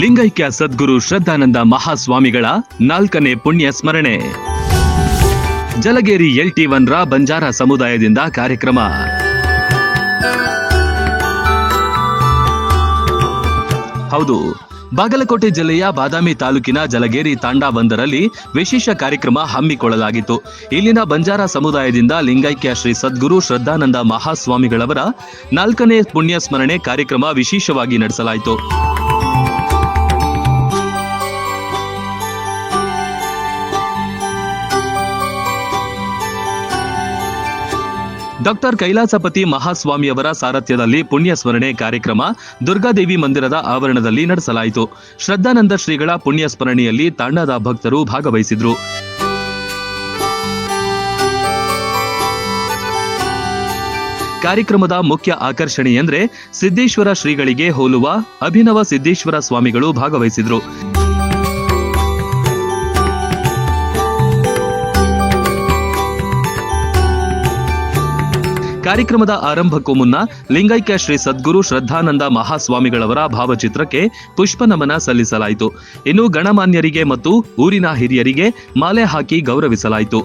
ಲಿಂಗೈಕ್ಯ ಸದ್ಗುರು ಶ್ರದ್ಧಾನಂದ ಮಹಾಸ್ವಾಮಿಗಳ ನಾಲ್ಕನೇ ಪುಣ್ಯ ಸ್ಮರಣೆ. ಜಲಗೇರಿ ಎಲ್ ಟಿ ಒನ್ ರ ಬಂಜಾರ ಸಮುದಾಯದಿಂದ ಕಾರ್ಯಕ್ರಮ. ಹೌದು, ಬಾಗಲಕೋಟೆ ಜಿಲ್ಲೆಯ ಬಾದಾಮಿ ತಾಲೂಕಿನ ಜಲಗೇರಿ ತಾಂಡಾ ಒಂದರಲ್ಲಿ ವಿಶೇಷ ಕಾರ್ಯಕ್ರಮ ಹಮ್ಮಿಕೊಳ್ಳಲಾಗಿತ್ತು. ಇಲ್ಲಿನ ಬಂಜಾರ ಸಮುದಾಯದಿಂದ ಲಿಂಗೈಕ್ಯ ಶ್ರೀ ಸದ್ಗುರು ಶ್ರದ್ಧಾನಂದ ಮಹಾಸ್ವಾಮಿಗಳವರ ನಾಲ್ಕನೇ ಪುಣ್ಯ ಸ್ಮರಣೆ ಕಾರ್ಯಕ್ರಮ ವಿಶೇಷವಾಗಿ ನಡೆಸಲಾಯಿತು. ಡಾಕ್ಟರ್ ಕೈಲಾಸಪತಿ ಮಹಾಸ್ವಾಮಿಯವರ ಸಾರಥ್ಯದಲ್ಲಿ ಪುಣ್ಯ ಸ್ಮರಣೆ ಕಾರ್ಯಕ್ರಮ ದುರ್ಗಾದೇವಿ ಮಂದಿರದ ಆವರಣದಲ್ಲಿ ನಡೆಸಲಾಯಿತು. ಶ್ರದ್ಧಾನಂದ ಶ್ರೀಗಳ ಪುಣ್ಯ ಸ್ಮರಣೆಯಲ್ಲಿ ತಾಂಡದ ಭಕ್ತರು ಭಾಗವಹಿಸಿದ್ರು. ಕಾರ್ಯಕ್ರಮದ ಮುಖ್ಯ ಆಕರ್ಷಣೆ ಎಂದ್ರೆ ಸಿದ್ದೇಶ್ವರ ಶ್ರೀಗಳಿಗೆ ಹೋಲುವ ಅಭಿನವ ಸಿದ್ದೇಶ್ವರ ಸ್ವಾಮಿಗಳು ಭಾಗವಹಿಸಿದ್ರು. ಕಾರ್ಯಕ್ರಮದ ಆರಂಭಕ್ಕೂ ಮುನ್ನ ಲಿಂಗೈಕ್ಯ ಶ್ರೀ ಸದ್ಗುರು ಶ್ರದ್ಧಾನಂದ ಮಹಾಸ್ವಾಮಿಗಳವರ ಭಾವಚಿತ್ರಕ್ಕೆ ಪುಷ್ಪ ನಮನ ಸಲ್ಲಿಸಲಾಯಿತು. ಇನ್ನು ಗಣಮಾನ್ಯರಿಗೆ ಮತ್ತು ಊರಿನ ಹಿರಿಯರಿಗೆ ಮಾಲೆ ಹಾಕಿ ಗೌರವಿಸಲಾಯಿತು.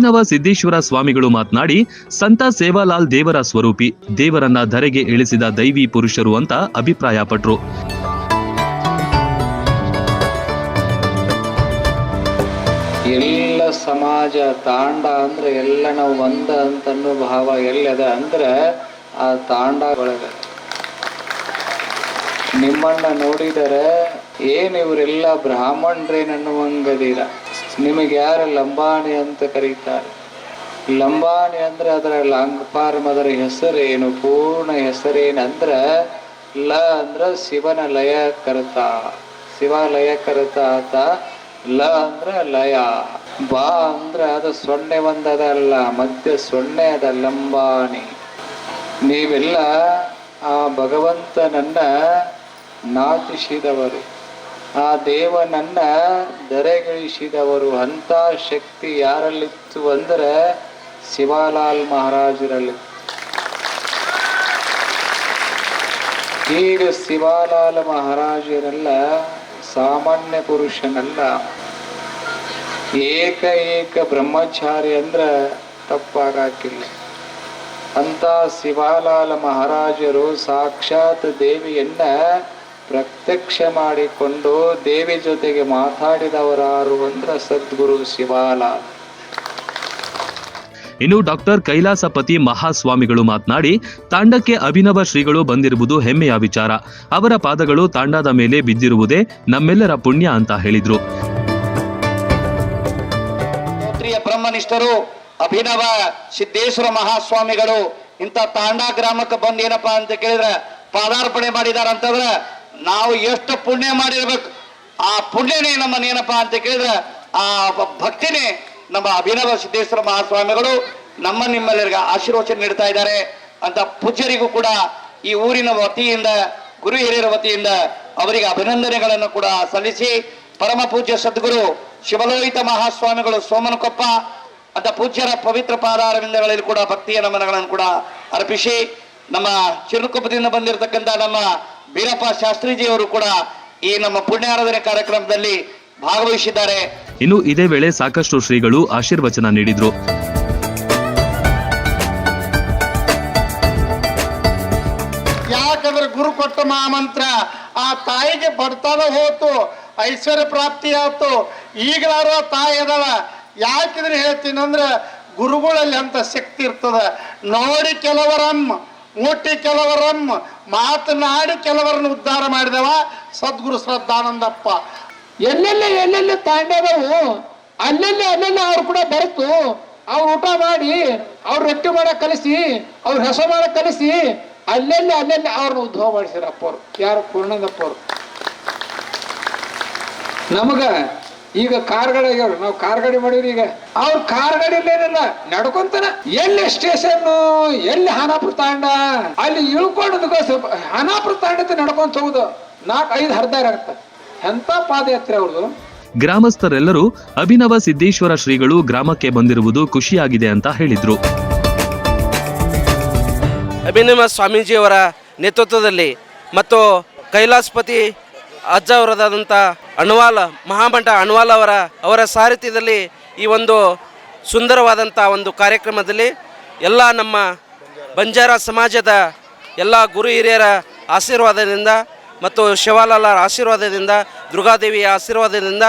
ಅಭಿನವ ಸಿದ್ದೇಶ್ವರ ಸ್ವಾಮಿಗಳು ಮಾತನಾಡಿ, ಸಂತ ಸೇವಾಲಾಲ್ ದೇವರ ಸ್ವರೂಪಿ, ದೇವರನ್ನ ಧರೆಗೆ ಇಳಿಸಿದ ದೈವಿ ಪುರುಷರು ಅಂತ ಅಭಿಪ್ರಾಯಪಟ್ರು. ಎಲ್ಲ ಸಮಾಜ ತಾಂಡ ಅಂದ್ರೆ ಎಲ್ಲ ನಾವು ಒಂದ ಅಂತನ್ನೋ ಭಾವ ಎಲ್ಲದ ಅಂದ್ರೆ ಆ ತಾಂಡ ಒಳಗೆ ನಿಮ್ಮನ್ನ ನೋಡಿದರೆ ಏನ್ ಇವರೆಲ್ಲ ಬ್ರಾಹ್ಮಣರೇನನ್ನುವಂಗದೀರ? ನಿಮಗೆ ಯಾರು ಲಂಬಾಣಿ ಅಂತ ಕರೀತಾರೆ? ಲಂಬಾಣಿ ಅಂದ್ರೆ ಅದರ ಲಾಂಗಪಾರಂ ಅದರ ಹೆಸರೇನು, ಪೂರ್ಣ ಹೆಸರೇನಂದ್ರ ಲ ಅಂದ್ರ ಶಿವನ ಲಯ ಕರತ. ಶಿವ ಲಯ ಕರ್ತ ಆತ. ಲ ಅಂದ್ರ ಲಯ. ಬಾ ಅಂದ್ರ ಅದು ಸೊನ್ನೆ ಒಂದದಲ್ಲ ಮಧ್ಯ ಸೊನ್ನೆ ಅದ ಲಂಬಾಣಿ. ನೀವೆಲ್ಲ ಆ ಭಗವಂತನನ್ನ ನಾಚಿಸಿದವರು. ಆ ದೇವನನ್ನ ದರೆಗಿಳಿಸಿದವರು ಅಂತ ಶಕ್ತಿ ಯಾರಲ್ಲಿತ್ತು ಅಂದರೆ ಶಿವಾಲಾಲ್ ಮಹಾರಾಜರಲ್ಲಿ. ಈಗ ಶಿವಾಲಾಲ್ ಮಹಾರಾಜರೆಲ್ಲ ಸಾಮಾನ್ಯ ಪುರುಷನಲ್ಲ. ಏಕ ಏಕ ಬ್ರಹ್ಮಚಾರಿ ಅಂದ್ರೆ ತಪ್ಪಾಗಾಕಿಲ್ಲ. ಅಂತ ಶಿವಾಲಾಲ ಮಹಾರಾಜರು ಸಾಕ್ಷಾತ್ ದೇವಿಯನ್ನ ಪ್ರತ್ಯಕ್ಷ ಮಾಡಿಕೊಂಡು ದೇವಿ ಜೊತೆಗೆ ಮಾತಾಡಿದವರಾರು ಅಂದ್ರ ಸದ್ಗುರು ಶಿವಾಲ. ಇನ್ನು ಡಾಕ್ಟರ್ ಕೈಲಾಸಪತಿ ಮಹಾಸ್ವಾಮಿಗಳು ಮಾತನಾಡಿ ತಾಂಡಕ್ಕೆ ಅಭಿನವ ಶ್ರೀಗಳು ಬಂದಿರುವುದು ಹೆಮ್ಮೆಯ ವಿಚಾರ. ಅವರ ಪಾದಗಳು ತಾಂಡದ ಮೇಲೆ ಬಿದ್ದಿರುವುದೇ ನಮ್ಮೆಲ್ಲರ ಪುಣ್ಯ ಅಂತ ಹೇಳಿದ್ರು. ಬ್ರಹ್ಮನಿಷ್ಠರು ಅಭಿನವ ಸಿದ್ದೇಶ್ವರ ಮಹಾಸ್ವಾಮಿಗಳು ಇಂಥ ತಾಂಡ ಗ್ರಾಮಕ್ಕೆ ಬಂದ ಏನಪ್ಪಾ ಅಂತ ಕೇಳಿದ್ರೆ ಪಾದಾರ್ಪಣೆ ಮಾಡಿದಾರ ಅಂತಂದ್ರೆ ನಾವು ಎಷ್ಟು ಪುಣ್ಯ ಮಾಡಿರ್ಬೇಕು. ಆ ಪುಣ್ಯನೇ ನಮ್ಮನ್ನ ಏನಪ್ಪಾ ಅಂತ ಕೇಳಿದ್ರೆ, ಆ ಭಕ್ತಿನೇ ನಮ್ಮ ಅಭಿನವ ಸಿದ್ದೇಶ್ವರ ಮಹಾಸ್ವಾಮಿಗಳು ನಮ್ಮ ನಿಮ್ಮೆಲ್ಲರಿಗೆ ಆಶೀರ್ವಚನ ನೀಡ್ತಾ ಇದ್ದಾರೆ ಅಂತ ಪೂಜ್ಯರಿಗೂ ಕೂಡ ಈ ಊರಿನ ವತಿಯಿಂದ, ಗುರು ಹಿರಿಯರ ವತಿಯಿಂದ ಅವರಿಗೆ ಅಭಿನಂದನೆಗಳನ್ನು ಕೂಡ ಸಲ್ಲಿಸಿ, ಪರಮ ಪೂಜ್ಯ ಸದ್ಗುರು ಶಿವಲೋಹಿತ ಮಹಾಸ್ವಾಮಿಗಳು ಸೋಮನಕೊಪ್ಪ ಅಂತ ಪೂಜ್ಯರ ಪವಿತ್ರ ಪಾದಾರವಿಂದಗಳಲ್ಲಿ ಕೂಡ ಭಕ್ತಿಯ ನಮನಗಳನ್ನು ಕೂಡ ಅರ್ಪಿಸಿ, ನಮ್ಮ ಚಿರುಕೊಪ್ಪದಿಂದ ಬಂದಿರತಕ್ಕಂತ ನಮ್ಮ ಬೀರಪ್ಪ ಶಾಸ್ತ್ರೀಜಿಯವರು ಕೂಡ ಈ ನಮ್ಮ ಪುಣ್ಯಾರಾಧನೆ ಕಾರ್ಯಕ್ರಮದಲ್ಲಿ ಭಾಗವಹಿಸಿದ್ದಾರೆ. ಇನ್ನು ಇದೇ ವೇಳೆ ಸಾಕಷ್ಟು ಶ್ರೀಗಳು ಆಶೀರ್ವಚನ ನೀಡಿದ್ರು. ಯಾಕಂದ್ರೆ ಗುರು ಕೊಟ್ಟ ಮಹಾಮಂತ್ರ ಆ ತಾಯಿಗೆ ಬರ್ತಾನ ಹೋತು ಐಶ್ವರ್ಯ ಪ್ರಾಪ್ತಿ ಆಯ್ತು ಈಗಲಾರು ಆ ತಾಯಿ ಅದಾಳ. ಯಾಕಿದ್ರೆ ಹೇಳ್ತೀನಿ ಅಂದ್ರೆ ಗುರುಗಳಲ್ಲಿ ಅಂತ ಶಕ್ತಿ ಇರ್ತದ. ನೋಡಿ ಕೆಲವರಮ್ಮ ಮುಟ್ಟಿ ಕೆಲವರಮ್ಮ ಮಾತನಾಡಿ ಕೆಲವರನ್ನು ಉದ್ಧಾರ ಮಾಡಿದವ ಸದ್ಗುರು ಶ್ರದ್ಧಾನಂದಪ್ಪ ಎಲ್ಲೆಲ್ಲಿ ಎಲ್ಲೆಲ್ಲಿ ತಾಂಡದವು ಅಲ್ಲೆಲ್ಲಿ ಅಲ್ಲೆಲ್ಲಿ ಅವ್ರು ಕೂಡ ಬೆರೆತು, ಅವ್ರು ಊಟ ಮಾಡಿ, ಅವ್ರು ರೊಟ್ಟಿ ಮಾಡಕ್ ಕಲಿಸಿ, ಅವ್ರು ಹೆಸರು ಮಾಡಕ್ ಕಲಿಸಿ, ಅಲ್ಲೆಲ್ಲಿ ಅಲ್ಲೆಲ್ಲಿ ಅವ್ರನ್ನ ಉದ್ಭವ ಮಾಡಿಸಿರಪ್ಪ ಅವರು. ಯಾರು ಪೂರ್ಣಂದಪ್ಪ ಅವರು? ನಮಗ ಈಗ ಕಾರ್ ಗಾಡಿ ಆಗ್ಯಾವ್ರಿ. ನಾವು ಕಾರ್ ಮಾಡಿದ್ರು ಮಾಡಿವ್ರಿ ಈಗ. ಅವ್ರ ಕಾರ್ ಗಾಡಿ ಏನಿಲ್ಲ ನಡ್ಕೊಂತಾನ. ಎಲ್ಲಿ ಸ್ಟೇಷನ್ ಎಲ್ಲಿ ಹಾನಾಪುರ ತಾಂಡ ಅಲ್ಲಿ ಇಳ್ಕೊಂಡು ಹಾನಾಪುರ ತಾಂಡಕ್ಕೆ ನಡ್ಕೊಂತ ಹೋಗುದು. ನಾಲ್ಕು ಐದು ಹರ್ದಾರ ಆಗ್ತದೆ. ಎಂತ ಪಾದಯಾತ್ರೆ ಅವ್ರದ್ದು ಗ್ರಾಮಸ್ಥರೆಲ್ಲರೂ ಅಭಿನವ ಸಿದ್ದೇಶ್ವರ ಶ್ರೀಗಳು ಗ್ರಾಮಕ್ಕೆ ಬಂದಿರುವುದು ಖುಷಿಯಾಗಿದೆ ಅಂತ ಹೇಳಿದ್ರು. ಅಭಿನವ ಸ್ವಾಮೀಜಿಯವರ ನೇತೃತ್ವದಲ್ಲಿ ಮತ್ತು ಕೈಲಾಸಪತಿ ಅಜ್ಜ ಅವರದಾದಂಥ ಅಣ್ವಾಲ ಮಹಾಮಠ ಅಣ್ವಾಲ್ ಅವರ ಅವರ ಸಾರಥ್ಯದಲ್ಲಿ ಈ ಒಂದು ಸುಂದರವಾದಂಥ ಒಂದು ಕಾರ್ಯಕ್ರಮದಲ್ಲಿ ಎಲ್ಲ ನಮ್ಮ ಬಂಜಾರ ಸಮಾಜದ ಎಲ್ಲ ಗುರು ಹಿರಿಯರ ಆಶೀರ್ವಾದದಿಂದ ಮತ್ತು ಶಿವಾಲಾಲರ ಆಶೀರ್ವಾದದಿಂದ, ದುರ್ಗಾದೇವಿಯ ಆಶೀರ್ವಾದದಿಂದ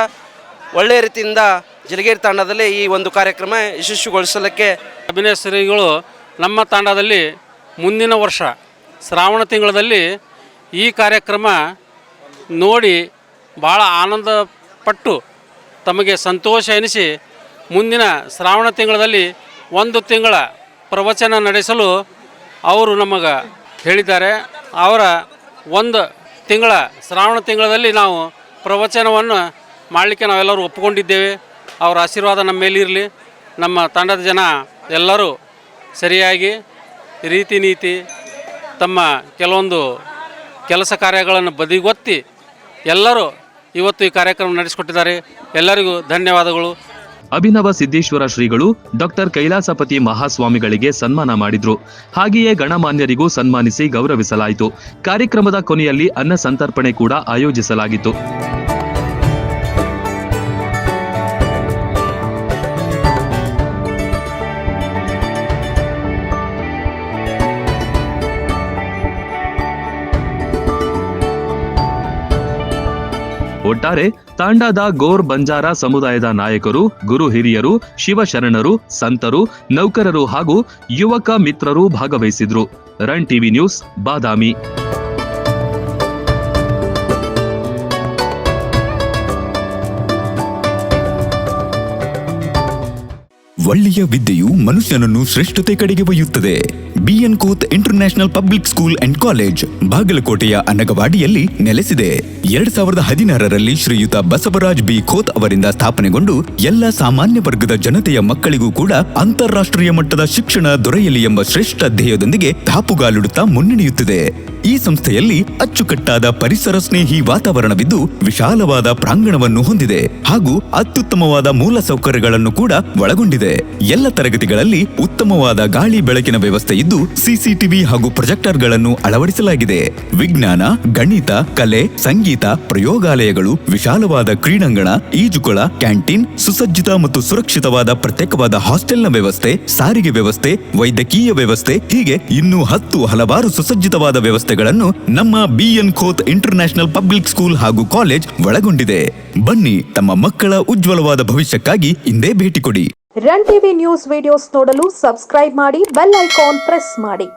ಒಳ್ಳೆಯ ರೀತಿಯಿಂದ ಜಲಗೇರಿ ತಾಂಡದಲ್ಲಿ ಈ ಒಂದು ಕಾರ್ಯಕ್ರಮ ಯಶಸ್ವಿಗೊಳಿಸಲಿಕ್ಕೆ ಅಭಿನಯ ಶ್ರೀಗಳು ನಮ್ಮ ತಾಂಡದಲ್ಲಿ ಮುಂದಿನ ವರ್ಷ, ಶ್ರಾವಣ ತಿಂಗಳಲ್ಲಿ ಈ ಕಾರ್ಯಕ್ರಮ ನೋಡಿ ಭಾಳ ಆನಂದ ಪಟ್ಟು ತಮಗೆ ಸಂತೋಷ ಎನಿಸಿ ಮುಂದಿನ ಶ್ರಾವಣ ತಿಂಗಳಲ್ಲಿ ಒಂದು ತಿಂಗಳ ಪ್ರವಚನ ನಡೆಸಲು ಅವರು ನಮಗೆ ಹೇಳಿದ್ದಾರೆ. ಅವರ ಒಂದು ತಿಂಗಳ ಶ್ರಾವಣ ತಿಂಗಳಲ್ಲಿ ನಾವು ಪ್ರವಚನವನ್ನು ಮಾಡಲಿಕ್ಕೆ ನಾವೆಲ್ಲರೂ ಒಪ್ಪಿಕೊಂಡಿದ್ದೇವೆ. ಅವರ ಆಶೀರ್ವಾದ ನಮ್ಮ ಮೇಲಿರಲಿ. ನಮ್ಮ ತಂಡದ ಜನ ಎಲ್ಲರೂ ಸರಿಯಾಗಿ ರೀತಿ ನೀತಿ ತಮ್ಮ ಕೆಲವೊಂದು ಕೆಲಸ ಕಾರ್ಯಗಳನ್ನು ಬದಿಗೊತ್ತಿ ಎಲ್ಲರೂ ಇವತ್ತು ಈ ಕಾರ್ಯಕ್ರಮ ನಡೆಸಿಕೊಟ್ಟಿದ್ದಾರೆ. ಎಲ್ಲರಿಗೂ ಧನ್ಯವಾದಗಳು. ಅಭಿನವ ಸಿದ್ದೇಶ್ವರ ಶ್ರೀಗಳು ಡಾಕ್ಟರ್ ಕೈಲಾಸಪತಿ ಮಹಾಸ್ವಾಮಿಗಳಿಗೆ ಸನ್ಮಾನ ಮಾಡಿದ್ರು. ಹಾಗೆಯೇ ಗಣಮಾನ್ಯರಿಗೂ ಸನ್ಮಾನಿಸಿ ಗೌರವಿಸಲಾಯಿತು. ಕಾರ್ಯಕ್ರಮದ ಕೊನೆಯಲ್ಲಿ ಅನ್ನ ಸಂತರ್ಪಣೆ ಕೂಡ ಆಯೋಜಿಸಲಾಗಿತ್ತು. ಒಟ್ಟಾರೆ ತಾಂಡಾದ ಗೋರ್ ಬಂಜಾರ ಸಮುದಾಯದ ನಾಯಕರು, ಗುರು ಹಿರಿಯರು, ಶಿವಶರಣರು, ಸಂತರು, ನೌಕರರು ಹಾಗೂ ಯುವಕ ಮಿತ್ರರು ಭಾಗವಹಿಸಿದ್ರು. Run TV news, Badami. ಒಳ್ಳೆಯ ವಿದ್ಯೆಯು ಮನುಷ್ಯನನ್ನು ಶ್ರೇಷ್ಠತೆ ಕಡೆಗೆ ಒಯ್ಯುತ್ತದೆ. BN Khot international public school and college ಬಾಗಲಕೋಟೆಯ ಅನಗವಾಡಿಯಲ್ಲಿ ನೆಲೆಸಿದೆ. ಎರಡ್ ಸಾವಿರದ ಹದಿನಾರರಲ್ಲಿ ಶ್ರೀಯುತ ಬಸವರಾಜ್ ಬಿ ಖೋತ್ ಅವರಿಂದ ಸ್ಥಾಪನೆಗೊಂಡು ಎಲ್ಲ ಸಾಮಾನ್ಯ ವರ್ಗದ ಜನತೆಯ ಮಕ್ಕಳಿಗೂ ಕೂಡ ಅಂತಾರಾಷ್ಟ್ರೀಯ ಮಟ್ಟದ ಶಿಕ್ಷಣ ದೊರೆಯಲಿ ಎಂಬ ಶ್ರೇಷ್ಠ ಧ್ಯೇಯದೊಂದಿಗೆ ದಾಪುಗಾಲಿಡುತ್ತಾ ಮುನ್ನಡೆಯುತ್ತಿದೆ. ಈ ಸಂಸ್ಥೆಯಲ್ಲಿ ಅಚ್ಚುಕಟ್ಟಾದ ಪರಿಸರ ಸ್ನೇಹಿ ವಾತಾವರಣವಿದ್ದು ವಿಶಾಲವಾದ ಪ್ರಾಂಗಣವನ್ನು ಹೊಂದಿದೆ ಹಾಗೂ ಅತ್ಯುತ್ತಮವಾದ ಮೂಲ ಸೌಕರ್ಯಗಳನ್ನು ಕೂಡ ಒಳಗೊಂಡಿದೆ. ಎಲ್ಲ ತರಗತಿಗಳಲ್ಲಿ ಉತ್ತಮವಾದ ಗಾಳಿ ಬೆಳಕಿನ ವ್ಯವಸ್ಥೆ ಇದ್ದು ಸಿಸಿಟಿವಿ ಹಾಗೂ ಪ್ರೊಜೆಕ್ಟರ್ಗಳನ್ನು ಅಳವಡಿಸಲಾಗಿದೆ. ವಿಜ್ಞಾನ, ಗಣಿತ, ಕಲೆ, ಸಂಗೀತ, ಪ್ರಯೋಗಾಲಯಗಳು, ವಿಶಾಲವಾದ ಕ್ರೀಡಾಂಗಣ, ಈಜುಕೊಳ, ಕ್ಯಾಂಟೀನ್, ಸುಸಜ್ಜಿತ ಮತ್ತು ಸುರಕ್ಷಿತವಾದ ಪ್ರತ್ಯೇಕವಾದ ಹಾಸ್ಟೆಲ್ನ ವ್ಯವಸ್ಥೆ, ಸಾರಿಗೆ ವ್ಯವಸ್ಥೆ, ವೈದ್ಯಕೀಯ ವ್ಯವಸ್ಥೆ ಹೀಗೆ ಇನ್ನೂ ಹತ್ತು ಹಲವಾರು ಸುಸಜ್ಜಿತವಾದ ವ್ಯವಸ್ಥೆಗಳನ್ನು ನಮ್ಮ BN Khot international public school ಹಾಗೂ ಕಾಲೇಜ್ ಒಳಗೊಂಡಿದೆ. ಬನ್ನಿ ತಮ್ಮ ಮಕ್ಕಳ ಉಜ್ವಲವಾದ ಭವಿಷ್ಯಕ್ಕಾಗಿ ಇಂದೇ ಭೇಟಿ ಕೊಡಿ. ರನ್ ಟಿವಿ ನ್ಯೂಸ್ ವಿಡಿಯೋಸ್ ನೋಡಲು ಸಬ್ಸ್ಕ್ರೈಬ್ ಮಾಡಿ ಬೆಲ್ ಐಕಾನ್ ಪ್ರೆಸ್ ಮಾಡಿ.